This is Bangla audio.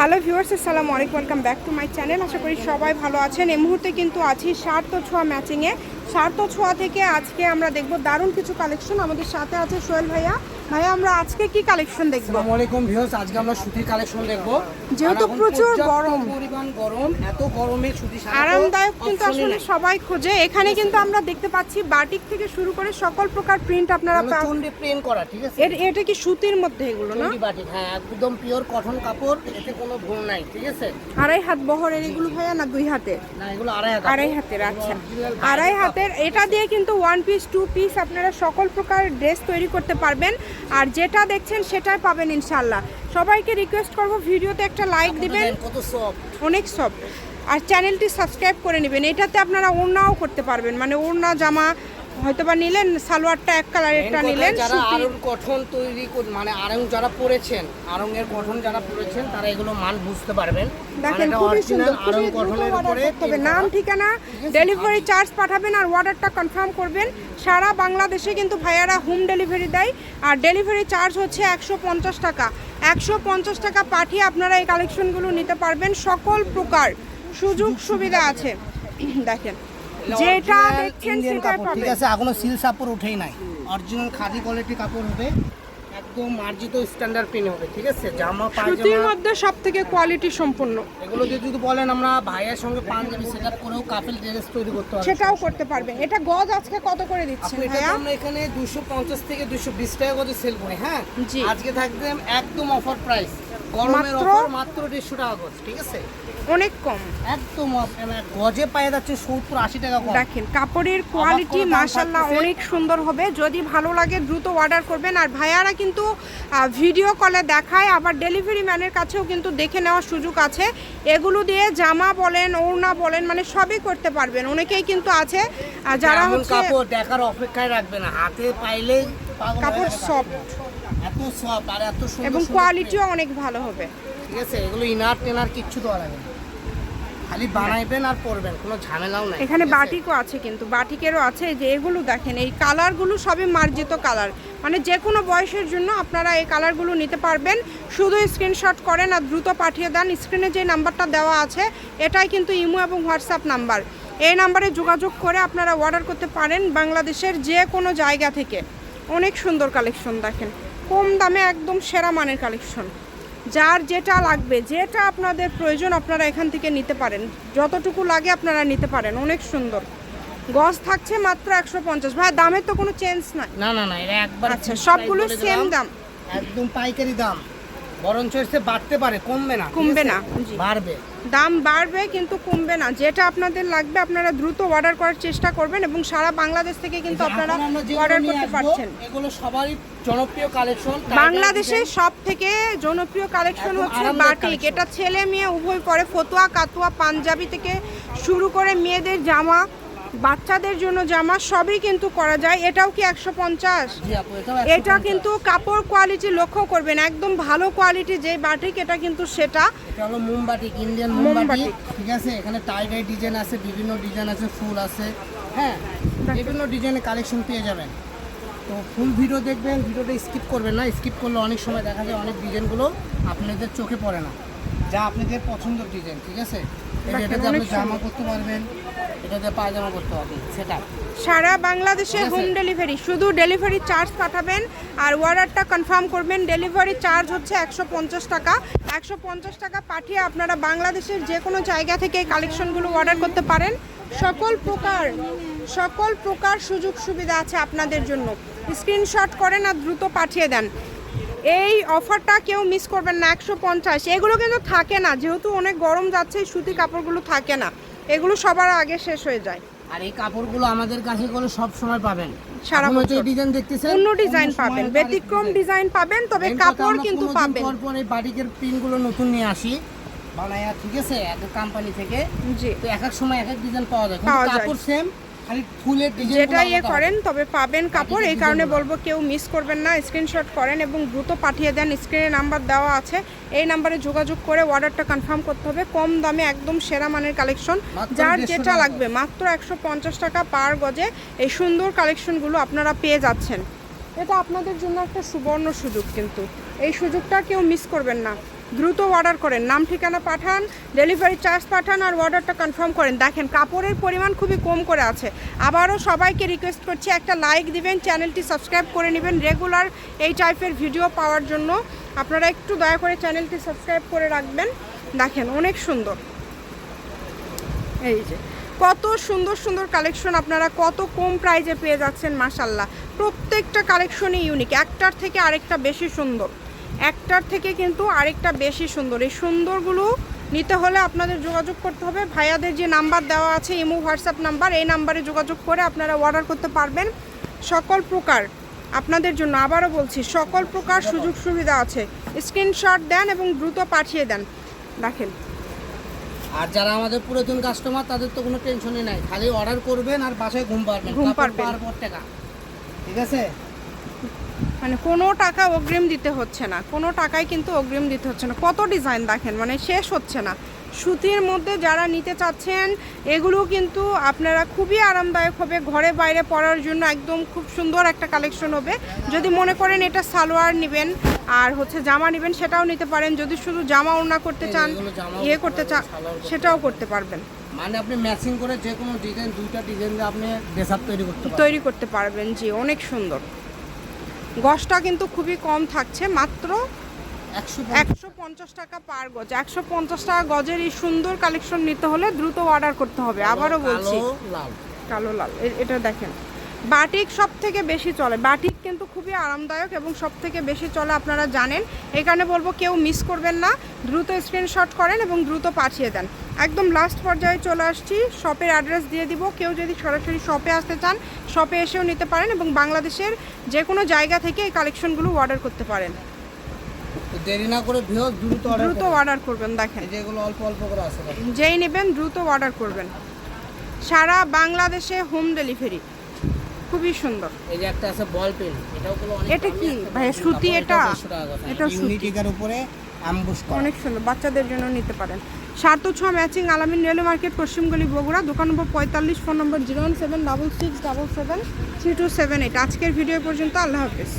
হ্যালো ভিউয়ার্স, আসসালামু আলাইকুম, welcome back to my channel. আশা করি সবাই ভালো আছেন। এই মুহূর্তে কিন্তু আছি সার্থ ছোঁয়া ম্যাচিংয়ে। সার্থ ছোঁয়া থেকে আজকে আমরা দেখব দারুণ কিছু কালেকশন আমাদের সাথে আছে সোহেল ভাইয়া। ভাইয়া আমরা আজকে কি কালেকশন দেখব? আসসালামু আলাইকুম ভিউয়ার্স আজকে আমরা সুতির কালেকশন দেখব। যেহেতু প্রচুর গরম। পরিমাণ গরম এত গরমে সুতি আরামদায়ক কিন্তু আসলে সবাই খোঁজে। এখানে কিন্তু আমরা দেখতে পাচ্ছি বাটিক থেকে শুরু করে সকল প্রকার প্রিন্ট আপনারা এগুলো পা- প্রিন্ট করা ঠিক আছে? এটা কি সুতির মধ্যে এগুলো না? বাটিক হ্যাঁ একদম পিওর কটন কাপড় এতে কোনো ভুল নাই ঠিক আছে? আড়াই হাত বহরের এগুলো ভাইয়া না দুই হাতে? না এগুলো আড়াই হাত আড়াই হাতের আচ্ছা। আড়াই হাতের এটা দিয়ে কিন্তু ওয়ান পিস টু পিস আপনারা সকল প্রকার ড্রেস তৈরি করতে পারবেন। আর যেটা দেখছেন সেটাই পাবেন ইনশাল্লাহ। সবাইকে রিকোয়েস্ট করব ভিডিওতে একটা লাইক দিবেন। অনেক সব আর চ্যানেলটি সাবস্ক্রাইব করে নেবেন। এটাতে আপনারা ওড়নাও করতে পারবেন। মানে ওড়না জামা হয়তোবা নিলেন সালোয়ারটা এক কালারেরটা নিলেন যারা আরং গঠন তৈরি মানে আরং যারা পড়েছেন আরং এর গঠন যারা পড়েছেন তারা এগুলো মান বুঝতে পারবেন। দেখেন মানে খুবই সুন্দর আরং গঠনের উপরে print নাম ঠিকানা ডেলিভারি চার্জ পাঠাবেন আর অর্ডারটা কনফার্ম করবেন। সারা বাংলাদেশে কিন্তু ভাইয়ারা হোম ডেলিভারি দেয় আর ডেলিভারি চার্জ হচ্ছে একশো পঞ্চাশ টাকা। একশো পঞ্চাশ টাকা পাঠিয়ে আপনারা এই কালেকশনগুলো নিতে পারবেন। সকল প্রকার সুযোগ সুবিধা আছে। দেখেন যেটা দেখছেন কাপড়, ঠিক আছে এখনও সিল সাপোর্ট উঠেই নাই। অরিজিনাল খাদি কোয়ালিটি কাপড় হবে একদম মার্জিত স্ট্যান্ডার্ড পিন হবে ঠিক আছে? জামা সুতির মধ্যে সব থেকে কোয়ালিটি সম্পূর্ণ এগুলো যদি বলেন আমরা ভাইয়ের সঙ্গে পাঞ্জাবি সেট আপ করেও কাপেল ড্রেস তৈরি করতে পারব। সেটাও করতে পারবেন এটা গজ আজকে কত করে দিচ্ছেন এটা ভাইয়া? আমরা এখানে দুশো পঞ্চাশ থেকে দুশো বিশ টাকা করে সেল করি হ্যাঁ? আজকে থাকবে একদম অফার প্রাইস গরমের অফার মাত্র দেড়শো টাকা গজ ঠিক আছে? অনেক কম। একদম মানে গজে পায়ে যাচ্ছে সত্তর আশি টাকা কম। দেখেন কাপড়ের কোয়ালিটি মাশাল্লাহ অনেক সুন্দর হবে। যদি ভালো লাগে দ্রুত অর্ডার করবেন। আর ভাইয়ারা কিন্তু ভিডিও কলে দেখায়। আবার ডেলিভারি ম্যানের কাছেও কিন্তু দেখে নেওয়ার সুযোগ আছে। এগুলো দিয়ে জামা বলেন ওড়না বলেন মানে সবই করতে পারবেন। অনেকেই কিন্তু আছে যারা হচ্ছে কাপড় দেখার অপেক্ষায় রাখবে না। হাতে হয়ে কাপড়। সফট এত সফট আর এত সুন্দর এবং কোয়ালিটিও অনেক ভালো হবে। ঠিক আছে এগুলো ইনার টেনার কিচ্ছু দেওয়া লাগে খালি বানাইবেন আর পরবেন কোনো ঝামেলাও নাই। এখানে? বাটিকও আছে কিন্তু বাটিকেরও আছে যে এগুলো দেখেন এই কালারগুলো সবই মার্জিত কালার। মানে যে কোনো বয়সের জন্য আপনারা এই কালারগুলো নিতে পারবেন। শুধু স্ক্রিনশট করেন আর দ্রুত পাঠিয়ে দেন। স্ক্রিনে যে নাম্বারটা দেওয়া আছে এটাই কিন্তু ইমো এবং হোয়াটসঅ্যাপ নাম্বার। এই নাম্বারে যোগাযোগ করে আপনারা অর্ডার করতে পারেন বাংলাদেশের যে কোনো জায়গা থেকে। অনেক সুন্দর কালেকশন দেখেন। কম দামে একদম সেরা মানের কালেকশন যার যেটা লাগবে যেটা আপনাদের প্রয়োজন আপনারা এখান থেকে নিতে পারেন। যতটুকু লাগে আপনারা নিতে পারেন অনেক সুন্দর। গজ থাকছে মাত্র একশো পঞ্চাশ। ভাই দামের তো কোনো চেঞ্জ নাই। না না না এটা একবার আচ্ছা, সবগুলো দিলাম। দাম। একদম পাইকারি দাম। বরঞ্চ এসে বাড়তে পারে কমবে না কমবে না, বাড়বে। দাম বাড়বে কিন্তু কমবে না। যেটা আপনাদের লাগবে আপনারা দ্রুত অর্ডার করার চেষ্টা করবেন এবং সারা বাংলাদেশ থেকে কিন্তু আপনারা অর্ডার করতে পারছেন। এগুলো সবারই জনপ্রিয় কালেকশন বাংলাদেশের সব থেকে জনপ্রিয় কালেকশন হচ্ছে বাটিক। এটা ছেলে মেয়ে উভয় পরে ফতুয়া কাতুয়া পাঞ্জাবি থেকে শুরু করে মেয়েদের জামা বাচ্চাদের জন্য জামা সবই কিন্তু করা যায়। এটাও কি একশো পঞ্চাশ? এটা কিন্তু কাপড় কোয়ালিটি লক্ষ্য করবেন একদম ভালো কোয়ালিটি যে বাটিক এটা কিন্তু সেটা। এটা হলো মোমবাটিক ইন্ডিয়ান। মোমবাটিক ঠিক আছে এখানে টাই ডিজাইন আছে বিভিন্ন ডিজাইন আছে ফুল আছে। হ্যাঁ বিভিন্ন ডিজাইনের কালেকশন পেয়ে যাবেন। তো ফুল ভিডিও দেখবেন ভিডিওটা স্কিপ করবেন না। স্কিপ করলে অনেক সময় দেখা যায় অনেক ডিজাইনগুলো আপনাদের চোখে পড়ে না। যা আপনাদের পছন্দের ডিজাইন ঠিক আছে? এটাতে আপনি জামা করতে পারবেন এটাতে পায়জামা করতে পারবেন সেটা। সারা বাংলাদেশে হোম ডেলিভারি শুধু ডেলিভারি চার্জ পাঠাবেন আর অর্ডারটা কনফার্ম করবেন ডেলিভারি চার্জ হচ্ছে একশো পঞ্চাশ টাকা। একশো পঞ্চাশ টাকা পাঠিয়ে আপনারা বাংলাদেশের যে কোনো জায়গা থেকে কালেকশনগুলো অর্ডার করতে পারেন। সকল প্রকার সকল প্রকার সুযোগ সুবিধা আছে আপনাদের জন্য। স্ক্রিনশট করেন আর দ্রুত পাঠিয়ে দেন। এই অফারটা কেউ মিস করবেন না একশো পঞ্চাশ। এগুলো কিন্তু থাকে না যেহেতু অনেক গরম যাচ্ছে সুতি কাপড়গুলো থাকে না। এগুলো সবার আগে শেষ হয়ে যায়। আর এই কাপড়গুলো আমাদের কাছে করে সব সময় পাবেন। সারা বছর। ডিজাইন দেখতেছেন অন্য ডিজাইন পাবেন ব্যতিক্রম ডিজাইন পাবেন তবে কাপড় কিন্তু পাবেন। পর বাটিকের পিনগুলো নতুন নিয়ে আসি। বানায়া ঠিক আছে? এক কোম্পানি থেকে। জি। তো এক এক সময় এক এক ডিজাইন পাওয়া যায়। কাপড় সেম যেটা ইয়ে করেন তবে পাবেন কাপড় এই কারণে বলব কেউ মিস করবেন না স্ক্রিনশট করেন এবং দ্রুত পাঠিয়ে দেন স্ক্রিনে নাম্বার দেওয়া আছে। এই নাম্বারে যোগাযোগ করে অর্ডারটা কনফার্ম করতে হবে কম দামে একদম সেরা মানের কালেকশন যার যেটা লাগবে মাত্র একশো পঞ্চাশ টাকা পার গজে এই সুন্দর কালেকশনগুলো আপনারা পেয়ে যাচ্ছেন। এটা আপনাদের জন্য একটা সুবর্ণ সুযোগ কিন্তু। এই সুযোগটা কেউ মিস করবেন না। দ্রুত অর্ডার করেন। নাম ঠিকানা পাঠান ডেলিভারি চার্জ পাঠান আর অর্ডারটা কনফার্ম করেন। দেখেন, কাপড়ের পরিমাণ খুবই কম করে আছে। আবারও সবাইকে রিকোয়েস্ট করছি, একটা লাইক দিবেন চ্যানেলটি সাবস্ক্রাইব করে নেবেন। রেগুলার এই টাইপের ভিডিও পাওয়ার জন্য আপনারা একটু দয়া করে চ্যানেলটি সাবস্ক্রাইব করে রাখবেন। দেখেন, অনেক সুন্দর। এই যে, কত সুন্দর সুন্দর কালেকশন আপনারা, কত কম প্রাইজে পেয়ে যাচ্ছেন মাসাল্লাহ প্রত্যেকটা কালেকশনই ইউনিক একটার থেকে আরেকটা বেশি সুন্দর। একটার থেকে কিন্তু আরেকটা বেশি সুন্দর। এই সুন্দরগুলো নিতে হলে আপনাদের যোগাযোগ করতে হবে। ভাইয়াদের যে নাম্বার দেওয়া আছে ইমো হোয়াটসঅ্যাপ নাম্বার এই নাম্বারে যোগাযোগ করে আপনারা অর্ডার করতে পারবেন। সকল প্রকার আপনাদের জন্য আবারও বলছি সকল প্রকার সুযোগ সুবিধা আছে। স্ক্রিনশট দেন এবং দ্রুত পাঠিয়ে দেন। দেখেন। আর যারা আমাদের পুরাতন কাস্টমার তাদের তো কোনো টেনশনই নাই। খালি অর্ডার করবেন আর বাসায় ঘুম পারবেন ঘুম পারবেন। টাকা। ঠিক আছে? মানে কোনো টাকা অগ্রিম দিতে হচ্ছে না। কোনো টাকাই কিন্তু অগ্রিম দিতে হচ্ছে না। কত ডিজাইন দেখেন মানে শেষ হচ্ছে না। সুতির মধ্যে যারা নিতে চাচ্ছেন এগুলো কিন্তু আপনারা খুবই আরামদায়ক হবে। ঘরে বাইরে পরার জন্য একদম খুব সুন্দর একটা কালেকশন হবে। যদি মনে করেন এটা সালোয়ার নেবেন আর হচ্ছে জামা নেবেন সেটাও নিতে পারেন। যদি শুধু জামা ওড়না করতে চান ইয়ে করতে চান সেটাও করতে পারবেন। মানে আপনি ম্যাচিং করে যে কোনো ডিজাইন দুইটা ডিজাইন আপনি ড্রেস আপ তৈরি করতে পারবেন। তৈরি করতে পারবেন জি অনেক সুন্দর। গসটা কিন্তু খুবই কম থাকছে মাত্র একশো পঞ্চাশ। টাকা পার গজ। একশো পঞ্চাশ টাকা গজের এই সুন্দর কালেকশন নিতে হলে দ্রুত অর্ডার করতে হবে আবারও বলছি। কালো লাল এটা দেখেন। বাটিক সব থেকে বেশি চলে। বাটিক কিন্তু খুবই আরামদায়ক এবং সব থেকে বেশি চলে আপনারা জানেন। এখানে বলব কেউ মিস করবেন না। দ্রুত স্ক্রিনশট করেন এবং দ্রুত পাঠিয়ে দেন। একদম লাস্ট পর্যায়ে চলে আসছি শপের অ্যাড্রেস দিয়ে দিব কেউ যদি সরাসরি শপে আসতে চান শপে এসেও নিতে পারেন এবং বাংলাদেশের যে কোনো জায়গা থেকে এই কালেকশনগুলো অর্ডার করতে পারেন দেরি না করে দ্রুত দ্রুত অর্ডার করবেন দেখেন যেগুলো অল্প অল্প করে দেখেন। যেই নেবেন দ্রুত অর্ডার করবেন সারা বাংলাদেশে হোম ডেলিভারি খুবই সুন্দর এই যে একটা আছে বল পেন এটাও এটা কি? কাপড়, সুতি এটা? 150 টাকা করে। এটা সুতি। উপরে অ্যাম্বুশ করা। অনেক সুন্দর, বাচ্চাদের জন্য নিতে পারেন। সাত ছ ম্যাচিং আলামিন রেলওয়ে মার্কেট পশ্চিমগলি বগুড়া, দোকান নম্বর পঁয়তাল্লিশ, phone number zero one seven double six double seven three two seven eight. আজকের ভিডিও পর্যন্ত, আল্লাহ হাফিজ।